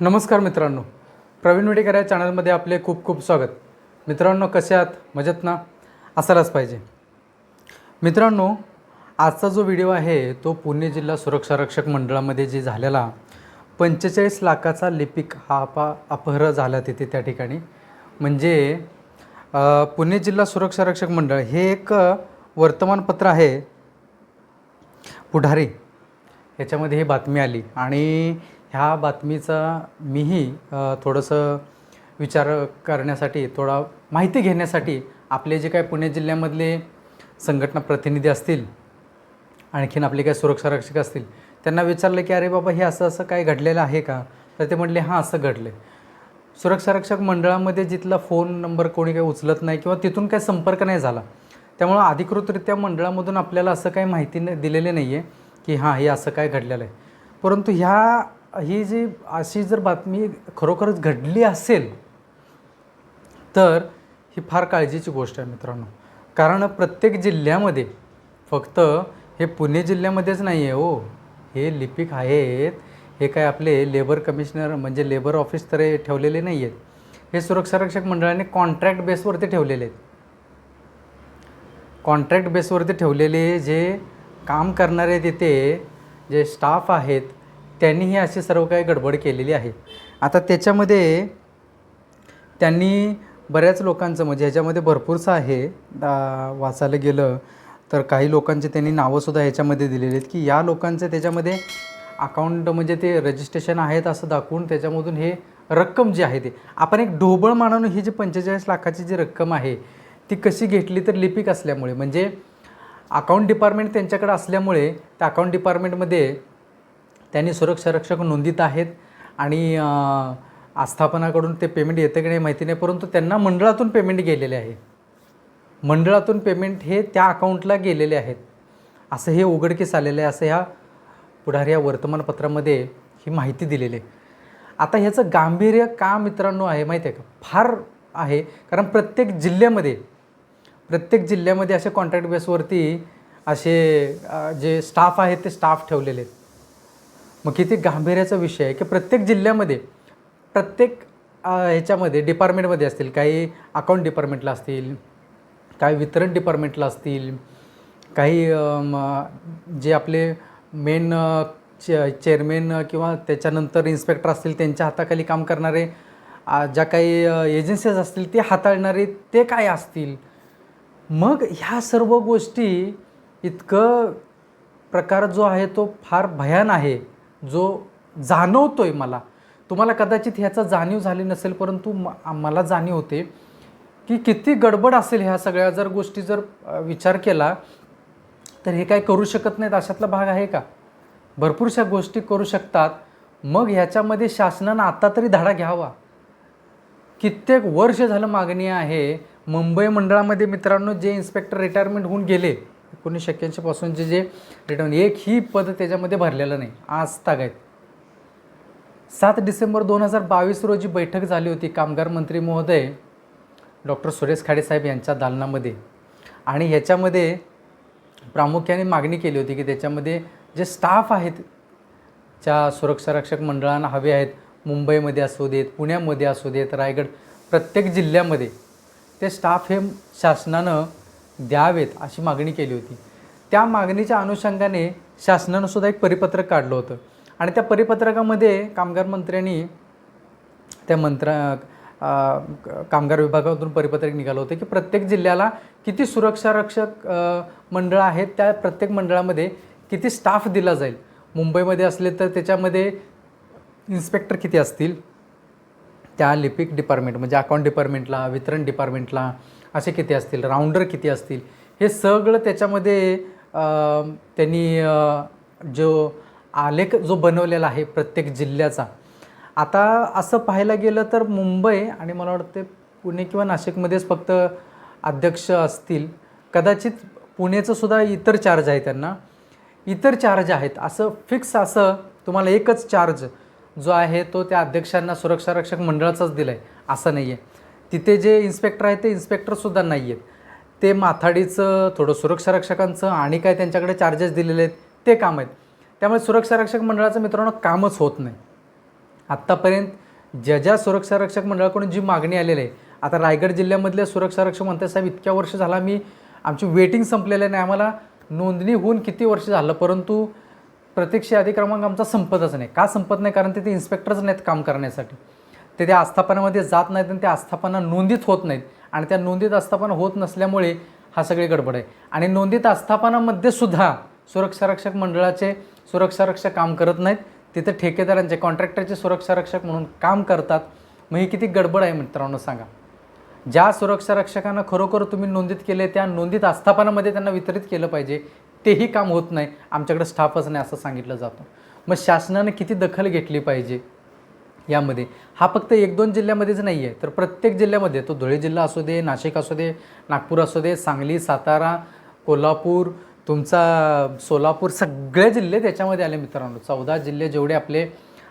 नमस्कार मित्रांनो. प्रवीण वेडेकर या चॅनलमध्ये आपले खूप खूप स्वागत. मित्रांनो कसे आहात? मजेत ना? असायलाच पाहिजे. मित्रांनो आजचा जो व्हिडिओ आहे तो पुणे जिल्हा सुरक्षा रक्षक मंडळामध्ये जे झालेला पंचेचाळीस लाखाचा लिपिक हा अपा अपहर झाला तिथे त्या ठिकाणी. म्हणजे पुणे जिल्हा सुरक्षा रक्षक मंडळ हे एक वर्तमानपत्र आहे. पुढारी. याच्यामध्ये ही बातमी आली. आणि ह्या बातमीचा मीही थोडंसं विचार करण्यासाठी थोडा माहिती घेण्यासाठी आपले जे काय पुणे जिल्ह्यामधले संघटना प्रतिनिधी असतील आणखीन आपले काही सुरक्षा रक्षक असतील त्यांना विचारलं की अरे बाबा हे असं असं काय घडलेलं आहे का? तर ते म्हटले हां असं घडलं सुरक्षा रक्षक मंडळामध्ये जिथला फोन नंबर कोणी काही उचलत नाही किंवा तिथून काही संपर्क नाही झाला त्यामुळं अधिकृतरित्या मंडळामधून आपल्याला असं काही माहिती न दिलेली नाही आहे की हां हे असं काय घडलेलं आहे. परंतु ह्या ही जी अशी जर बातमी खरोखरच घडली असेल तर ही फार काळजीची गोष्ट आहे मित्रांनो. कारण प्रत्येक जिल्ह्यामध्ये फक्त हे पुणे जिल्ह्यामध्येच नाही आहे हो. हे लिपिक आहेत. हे काय आपले लेबर कमिशनर म्हणजे लेबर ऑफिस तर ठेवलेले नाही आहेत हे सुरक्षा रक्षक मंडळाने कॉन्ट्रॅक्ट बेसवरती ठेवलेले आहेत. कॉन्ट्रॅक्ट बेसवरती ठेवलेले जे काम करणारे तिथे जे स्टाफ आहेत त्यांनीही अशी सर्व काही गडबड केलेली आहे. आता त्याच्यामध्ये त्यांनी बऱ्याच लोकांचं म्हणजे ह्याच्यामध्ये भरपूरचं आहे वाचायला गेलं तर काही लोकांचे त्यांनी नावंसुद्धा ह्याच्यामध्ये दिलेली आहेत की या लोकांचं त्याच्यामध्ये अकाउंट म्हणजे ते रजिस्ट्रेशन आहेत असं दाखवून त्याच्यामधून हे रक्कम जी आहे ते आपण एक ढोबळ मानून ही जी पंचेचाळीस लाखाची जी रक्कम आहे ती कशी घेतली तर लिपिक असल्यामुळे म्हणजे अकाउंट डिपार्टमेंट त्यांच्याकडे असल्यामुळे त्या अकाउंट डिपार्टमेंटमध्ये त्यांनी सुरक्षा रक्षक नोंदीत आहेत आणि आस्थापनाकडून ते पेमेंट येतं की नाही माहिती नाही परंतु त्यांना मंडळातून पेमेंट गेलेले आहे. मंडळातून पेमेंट हे त्या अकाउंटला गेलेले आहेत. असं हे उघडकीस आलेलं आहे असं ह्या पुढार या वर्तमानपत्रामध्ये ही माहिती दिलेली आहे. आता ह्याचं गांभीर्य का मित्रांनो आहे माहिती आहे का? फार आहे कारण प्रत्येक जिल्ह्यामध्ये प्रत्येक जिल्ह्यामध्ये असे कॉन्ट्रॅक्ट बेसवरती असे जे स्टाफ आहेत ते स्टाफ ठेवलेले आहेत. मग किती गांभीर्याचा विषय आहे की प्रत्येक जिल्ह्यामध्ये प्रत्येक ह्याच्यामध्ये डिपार्टमेंटमध्ये असतील काही अकाउंट डिपार्टमेंटला असतील काही वितरण डिपार्टमेंटला असतील काही जे आपले मेन चे चेअरमेन किंवा त्याच्यानंतर इन्स्पेक्टर असतील त्यांच्या हाताखाली काम करणारे ज्या काही एजन्सीज असतील ते हाताळणारे ते काय असतील? मग ह्या सर्व गोष्टी इतकं प्रकार जो आहे तो फार भयान आहे. जो जाणवतोय मला तुम्हाला कदाचित ह्याचा जाणीव झाली नसेल परंतु मला जाणीव होते की किती गडबड असेल ह्या सगळ्या जर गोष्टी जर विचार केला तर हे काय करू शकत नाहीत अशातला भाग आहे का? भरपूरशा गोष्टी करू शकतात मग ह्याच्यामध्ये शासनानं आता तरी धडा घ्यावा. कित्येक वर्ष झालं मागणी आहे मुंबई मंडळामध्ये मित्रांनो जे इन्स्पेक्टर रिटायरमेंट होऊन गेले एकोणीसशे एक्क्याऐंशीपासूनचे जे रिटर्न एक ही पद त्याच्यामध्ये भरलेलं नाही. आज तागायत सात डिसेंबर दोन हजार बावीस रोजी बैठक झाली होती कामगार मंत्री महोदय डॉक्टर सुरेश खाडेसाहेब यांच्या दालनामध्ये. आणि ह्याच्यामध्ये प्रामुख्याने मागणी केली होती की त्याच्यामध्ये जे स्टाफ आहेत ज्या सुरक्षा रक्षक मंडळांना हवे आहेत मुंबईमध्ये असू देत पुण्यामध्ये असू देत रायगड प्रत्येक जिल्ह्यामध्ये ते स्टाफ हे शासनानं द्यावेत अशी मागणी केली होती. त्या मागणीच्या अनुषंगाने शासनानं सुद्धा एक परिपत्रक काढलं होतं. आणि त्या परिपत्रकामध्ये कामगार मंत्र्यांनी त्या मंत्रा कामगार विभागातून परिपत्रक निघालं होतं की प्रत्येक जिल्ह्याला किती सुरक्षा रक्षक मंडळं आहेत त्या प्रत्येक मंडळामध्ये किती स्टाफ दिला जाईल. मुंबईमध्ये असले तर त्याच्यामध्ये इन्स्पेक्टर किती असतील? त्या लिपिक डिपार्टमेंट म्हणजे अकाउंट डिपार्टमेंटला वितरण डिपार्टमेंटला असे किती असतील? राऊंडर किती असतील? हे सगळं त्याच्यामध्ये त्यांनी जो आलेख जो बनवलेला आहे प्रत्येक जिल्ह्याचा. आता असं पाहायला गेलं तर मुंबई आणि मला वाटते पुणे किंवा नाशिकमध्येच फक्त अध्यक्ष असतील. कदाचित पुण्याचं सुद्धा इतर चार्ज आहे त्यांना. इतर चार्ज आहेत. असं फिक्स असं तुम्हाला एकच चार्ज जो आहे तो त्या अध्यक्षांना सुरक्षा रक्षक मंडळाचाच दिला आहे असं नाही आहे तिथे जे इन्स्पेक्टर आहेत ते इन्स्पेक्टरसुद्धा नाही आहेत ते माथाडीचं थोडं सुरक्षा रक्षकांचं आणि काय त्यांच्याकडे चार्जेस दिलेले आहेत ते काम आहेत. त्यामुळे सुरक्षा रक्षक मंडळाचं मित्रांनो कामच होत नाही. आत्तापर्यंत ज्या ज्या सुरक्षा रक्षक मंडळाकडून जी मागणी आलेली आहे आता रायगड जिल्ह्यामधले सुरक्षा रक्षक म्हणते साहेब इतक्या वर्ष झाला मी आमची वेटिंग संपलेलं नाही आम्हाला नोंदणी होऊन किती वर्ष झालं परंतु प्रत्यक्ष यादी क्रमांक आमचा संपतच नाही. का संपत नाही? कारण तिथे इन्स्पेक्टरच नाहीत काम करण्यासाठी. ते त्या आस्थापनामध्ये जात नाहीत आणि त्या आस्थापना नोंदीत होत नाहीत. आणि त्या नोंदीत आस्थापना होत नसल्यामुळे हा सगळी गडबड आहे. आणि नोंदीत आस्थापनामध्ये सुद्धा सुरक्षारक्षक मंडळाचे सुरक्षारक्षक काम करत नाहीत. तिथे ठेकेदारांचे कॉन्ट्रॅक्टरचे सुरक्षारक्षक म्हणून काम करतात. मग ही किती गडबड आहे मित्रांनो सांगा. ज्या सुरक्षारक्षकांना खरोखर तुम्ही नोंदीत केले त्या नोंदीत आस्थापनामध्ये त्यांना वितरित केलं पाहिजे तेही काम होत नाही. आमच्याकडे स्टाफच नाही असं सांगितलं जातं. मग शासनाने किती दखल घेतली पाहिजे? यामध्ये. हा फक्त एक दोन जिल्ह्यामध्येच नाही आहे तर प्रत्येक जिल्ह्यामध्ये तो धुळे जिल्हा असू दे नाशिक असू दे नागपूर असू दे सांगली सातारा कोल्हापूर तुमचा सोलापूर सगळे जिल्हे त्याच्यामध्ये आले मित्रांनो. चौदा जिल्हे जेवढे आपले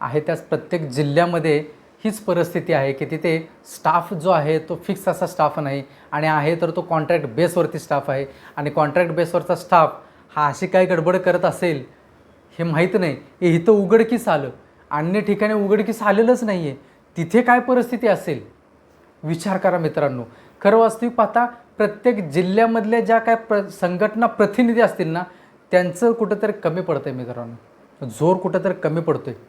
आहे त्याच प्रत्येक जिल्ह्यामध्ये हीच परिस्थिती आहे की तिथे स्टाफ जो आहे तो फिक्स असा स्टाफ नाही आणि आहे तर तो कॉन्ट्रॅक्ट बेसवरती स्टाफ आहे. आणि कॉन्ट्रॅक्ट बेसवरचा स्टाफ हा अशी काही गडबड करत असेल हे माहीत नाही. हे इथं उघडकीस आलं. अन्य ठिकाणी उघडकीस आलेलंच नाही आहे तिथे काय परिस्थिती असेल? विचार करा मित्रांनो. खरं वास्तविक पाहता प्रत्येक जिल्ह्यामधल्या ज्या काय प्र संघटना प्रतिनिधी असतील ना त्यांचं कुठंतरी कमी पडतं आहे मित्रांनो. जोर कुठंतरी कमी पडतो आहे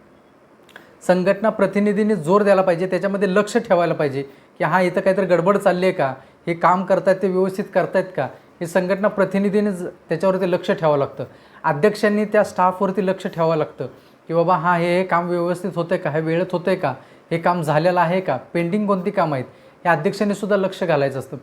संघटना प्रतिनिधींनी जोर द्यायला पाहिजे त्याच्यामध्ये लक्ष ठेवायला पाहिजे की हा इथं काहीतरी गडबड चालली आहे का? हे काम करतायत ते व्यवस्थित करतायत का? हे संघटना प्रतिनिधीने ज- त्याच्यावरती लक्ष ठेवावं लागतं. अध्यक्षांनी त्या स्टाफवरती लक्ष ठेवावं लागतं. की बाबा हां हे काम व्यवस्थित होतं आहे का? हे वेळेत होतं आहे का? हे काम झालेलं आहे का? पेंडिंग कोणती कामं आहेत? हे अध्यक्षांनी सुद्धा लक्ष घालायचं असतं.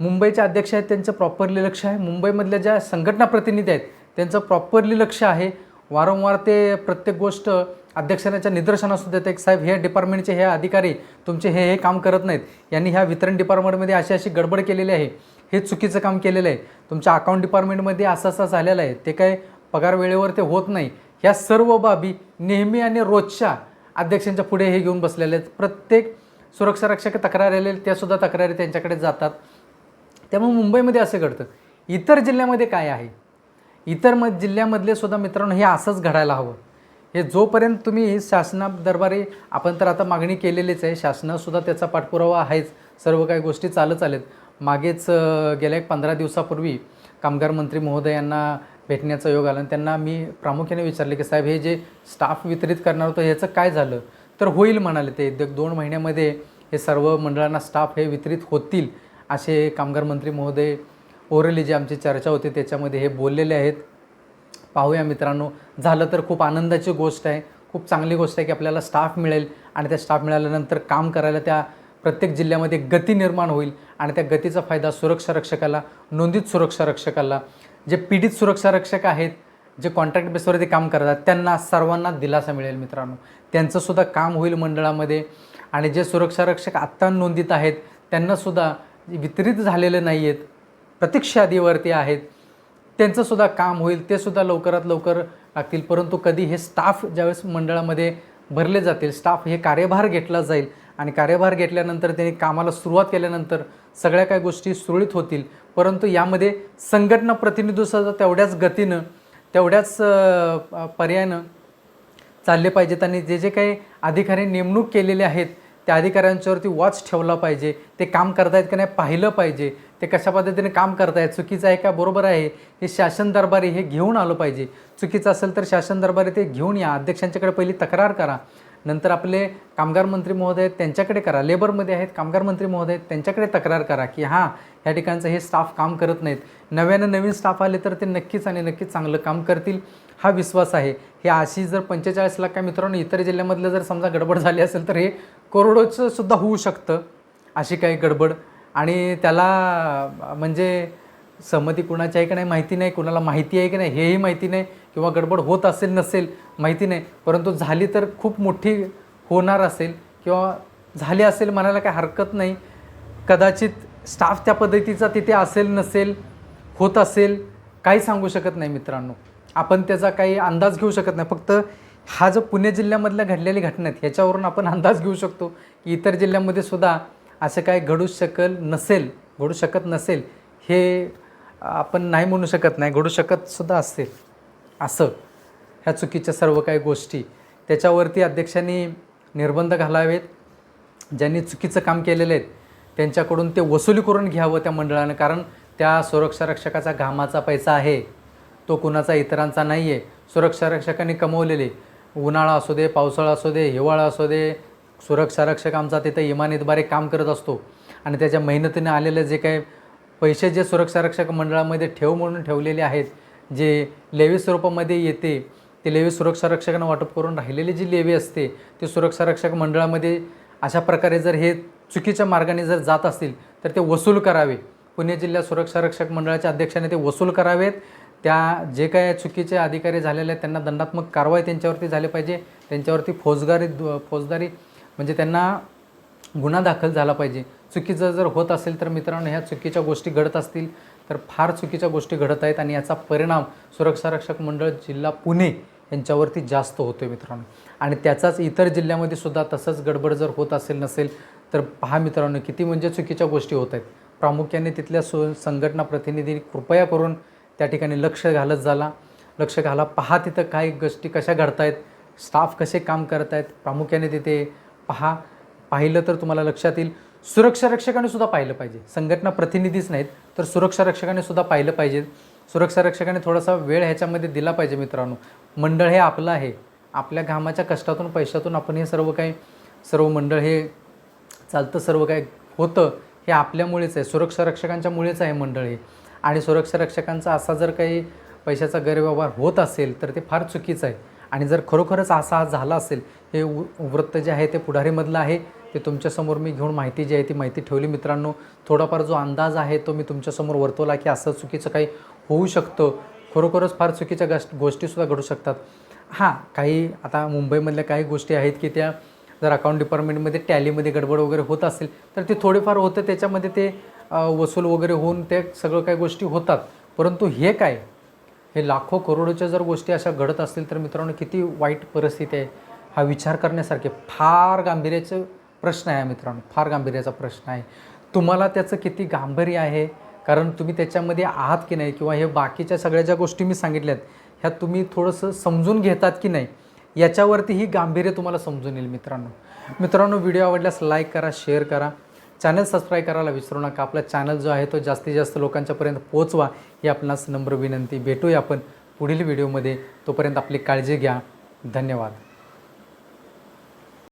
मुंबईचे अध्यक्ष आहेत त्यांचं प्रॉपरली लक्ष आहे. मुंबईमधल्या ज्या संघटना प्रतिनिधी आहेत त्यांचं प्रॉपरली लक्ष आहे. वारंवार ते प्रत्येक गोष्ट अध्यक्षांच्या निदर्शनासुद्धा येते. एक साहेब हे डिपार्टमेंटचे हे अधिकारी तुमचे हे हे काम करत नाहीत. यांनी ह्या वितरण डिपार्टमेंटमध्ये अशी अशी गडबड केलेली आहे. हे चुकीचं काम केलेलं आहे. तुमच्या अकाउंट डिपार्टमेंटमध्ये असं असं झालेलं आहे. ते काय पगार वेळेवर ते होत नाही. ह्या सर्व बाबी नेहमी आणि रोजच्या अध्यक्षांच्या पुढे हे घेऊन बसलेले आहेत. प्रत्येक सुरक्षा रक्षक तक्रार आलेले त्यासुद्धा तक्रारी त्यांच्याकडे जातात. त्यामुळे मुंबईमध्ये असं घडतं. इतर जिल्ह्यामध्ये काय आहे? इतर म जिल्ह्यामधले सुद्धा मित्रांनो हे असंच घडायला हवं. हे जोपर्यंत तुम्ही शासना दरबारी आपण तर आता मागणी केलेलीच आहे. शासनासुद्धा त्याचा पाठपुरावा आहेच. सर्व काही गोष्टी चालत आलेत. मागेच गेल्या एक पंधरा दिवसापूर्वी कामगार मंत्री महोदयांना भेटण्याचा योग आला. आणि त्यांना मी प्रामुख्याने विचारले की साहेब हे जे स्टाफ वितरित करणार होतं ह्याचं काय झालं? तर होईल म्हणाले ते. दोन महिन्यामध्ये हे सर्व मंडळांना स्टाफ हे वितरित होतील असे कामगार मंत्री महोदय ओरली जी आमची चर्चा होती त्याच्यामध्ये हे बोललेले आहेत. पाहूया मित्रांनो झालं तर खूप आनंदाची गोष्ट आहे. खूप चांगली गोष्ट आहे की आपल्याला स्टाफ मिळेल आणि त्या स्टाफ मिळाल्यानंतर काम करायला त्या प्रत्येक जिल्ह्यामध्ये गती निर्माण होईल आणि त्या गतीचा फायदा सुरक्षा रक्षकाला नोंदीत सुरक्षा रक्षकाला जे पीडित सुरक्षा रक्षक आहेत जे कॉन्ट्रॅक्ट बेसवरती काम करतात त्यांना सर्वांना दिलासा मिळेल मित्रांनो. त्यांचंसुद्धा काम होईल मंडळामध्ये आणि जे सुरक्षा रक्षक आत्ता नोंदीत आहेत त्यांनासुद्धा वितरित झालेले नाही आहेत प्रतीक्षा यादीवरती आहेत त्यांचंसुद्धा काम होईल ते सुद्धा लवकरात लवकर लागतील. परंतु कधी हे स्टाफ ज्यावेळेस मंडळामध्ये भरले जातील स्टाफ हे कार्यभार घेतला जाईल आणि कार्यभार घेतल्यानंतर त्यांनी कामाला सुरुवात केल्यानंतर सगळ्या काही गोष्टी सुरळीत होतील. परंतु यामध्ये संघटना प्रतिनिधीसुद्धा तेवढ्याच गतीनं तेवढ्याच पर्यायानं चालले पाहिजेत आणि जे जे काही अधिकारी नेमणूक केलेले आहेत त्या अधिकाऱ्यांच्यावरती वॉच ठेवला पाहिजे. ते काम करतायत का नाही पाहिलं पाहिजे. ते कशा पद्धतीने काम करतायत चुकीचं आहे का बरोबर आहे? हे शासन दरबारी हे घेऊन आलं पाहिजे. चुकीचं असेल तर शासन दरबारी ते घेऊन या. अध्यक्षांच्याकडे पहिली तक्रार करा. नंतर आपले कामगार मंत्री महोदय आहेत त्यांच्याकडे करा. लेबरमध्ये आहेत कामगार मंत्री महोदय आहेत त्यांच्याकडे तक्रार करा की हां ह्या ठिकाणचं हे स्टाफ काम करत नाहीत. नव्यानं नवीन स्टाफ आले तर ते नक्कीच आणि नक्कीच चांगलं काम करतील. हा विश्वास आहे. हे अशी जर पंचेचाळीस लाख काय मित्रांनो इतर जिल्ह्यामधलं जर समजा गडबड झाली असेल तर हे करोडोचं सुद्धा होऊ शकतं अशी काही गडबड. आणि त्याला म्हणजे सहमती कुणाची आहे की नाही माहिती नाही कुणाला माहिती आहे की नाही हेही माहिती नाही किंवा गडबड होत असेल नसेल माहिती नाही. परंतु झाली तर खूप मोठी होणार असेल किंवा झाली असेल म्हणायला काही हरकत नाही. कदाचित स्टाफ त्या पद्धतीचा तिथे असेल नसेल होत असेल काही सांगू शकत नाही मित्रांनो. आपण त्याचा काही अंदाज घेऊ शकत नाही. फक्त हा जो पुणे जिल्ह्यामधल्या घडलेली घटना आहेत ह्याच्यावरून आपण अंदाज घेऊ शकतो की इतर जिल्ह्यामध्ये सुद्धा असं काय घडू शकल नसेल घडू शकत नसेल हे आपण नाही म्हणू शकत नाही घडू शकत सुद्धा असेल असं ह्या चुकीच्या सर्व काही गोष्टी. त्याच्यावरती अध्यक्षांनी निर्बंध घालावेत. ज्यांनी चुकीचं काम केलेलं आहेत त्यांच्याकडून ते वसुली करून घ्यावं त्या मंडळानं कारण त्या सुरक्षा रक्षकाचा घामाचा पैसा आहे. तो कुणाचा इतरांचा नाही आहे सुरक्षा रक्षकांनी कमवलेले. उन्हाळा असू दे पावसाळा असू दे हिवाळा असू दे सुरक्षा रक्षक आमचा तिथं इमानीतबारे काम करत असतो. आणि त्याच्या मेहनतीने आलेलं जे काही पैसे जे सुरक्षा रक्षक मंडळामध्ये ठेव म्हणून ठेवलेले आहेत जे लेवी स्वरूपामध्ये येते ते लेवी सुरक्षा रक्षकांना वाटप करून राहिलेली जी लेवी असते ती सुरक्षा रक्षक मंडळामध्ये अशा प्रकारे जर हे चुकीच्या मार्गाने जर जात असतील तर ते वसूल करावे. पुणे जिल्हा सुरक्षा रक्षक मंडळाच्या अध्यक्षाने ते वसूल करावेत. त्या जे काय चुकीचे अधिकारी झालेले आहेत त्यांना दंडात्मक कारवाई त्यांच्यावरती झाली पाहिजे. त्यांच्यावरती फौजदारी फौजदारी म्हणजे त्यांना गुन्हा दाखल झाला पाहिजे. चुकीचं जर होत असेल तर मित्रांनो ह्या चुकीच्या गोष्टी घडत असतील तर फार चुकीच्या गोष्टी घडत आहेत आणि याचा परिणाम सुरक्षा रक्षक मंडळ जिल्हा पुणे यांच्यावरती जास्त होतो आहे मित्रांनो. आणि त्याचाच इतर जिल्ह्यामध्ये सुद्धा तसंच गडबड जर होत असेल नसेल तर पहा मित्रांनो किती म्हणजे चुकीच्या गोष्टी होत आहेत. प्रामुख्याने तिथल्या सु संघटना प्रतिनिधी कृपया करून त्या ठिकाणी लक्ष घालत झाला लक्ष घाला पहा तिथं काही गोष्टी कशा घडतायत स्टाफ कसे काम करत आहेत प्रामुख्याने तिथे पहा. पाहिलं तर तुम्हाला लक्षात येईल सुरक्षा रक्षकाने सुद्धा पाहिलं पाहिजे. संघटना प्रतिनिधीच नाहीत तर सुरक्षा रक्षकाने सुद्धा पाहिलं पाहिजे. सुरक्षा रक्षकाने थोडासा वेळ ह्याच्यामध्ये दिला पाहिजे मित्रांनो. मंडळ हे आपलं आहे. आपल्या घामाच्या कष्टातून पैशातून आपण हे सर्व काही सर्व मंडळ हे चालतं सर्व काही होतं हे आपल्यामुळेच आहे. सुरक्षा रक्षकांच्यामुळेच आहे मंडळ हे. आणि सुरक्षा रक्षकांचा असा जर काही पैशाचा गैरव्यवहार होत असेल तर ते फार चुकीचं आहे. आणि जर खरोखरच असा झाला असेल हे उ वृत्त जे आहे ते पुढारीमधलं आहे. ते तुमच्यासमोर मी घेऊन माहिती जी आहे ती माहिती ठेवली. मित्रांनो थोडाफार जो अंदाज आहे तो मी तुमच्यासमोर वर्तवला की असं चुकीचं काही होऊ शकतं. खरोखरच फार चुकीच्या गस गोष्टीसुद्धा घडू शकतात. हां काही आता मुंबईमधल्या काही गोष्टी आहेत की त्या जर अकाउंट डिपार्टमेंटमध्ये टॅलीमध्ये गडबड वगैरे होत असेल तर ते थोडेफार होतं. त्याच्यामध्ये ते वसूल वगैरे होऊन ते सगळं काही गोष्टी होतात. परंतु हे काय? हे लाखो करोडोच्या जर गोष्टी अशा घडत असतील तर मित्रांनो किती वाईट परिस्थिती आहे. हा विचार करण्यासारखे फार गांभीर्याचं प्रश्न आहे मित्रांनो फार गांभीर्याचा प्रश्न आहे. तुम्हाला त्याचं किती गांभीर्य आहे? कारण तुम्ही त्याच्यामध्ये आहात की नाही किंवा हे बाकीच्या सगळ्या ज्या गोष्टी मी सांगितल्यात ह्या तुम्ही थोडंसं समजून घेतात की नाही याच्यावरती ही गांभीर्य तुम्हाला समजून येईल मित्रांनो. मित्रांनो व्हिडिओ आवडल्यास लाईक करा शेअर करा. चॅनल सबस्क्राईब करायला विसरू नका. आपला चॅनल जो आहे तो जास्तीत जास्त लोकांच्यापर्यंत पोहोचवा ही आपणास नम्र विनंती. भेटूया आपण पुढील व्हिडिओमध्ये. तोपर्यंत आपली काळजी घ्या. धन्यवाद.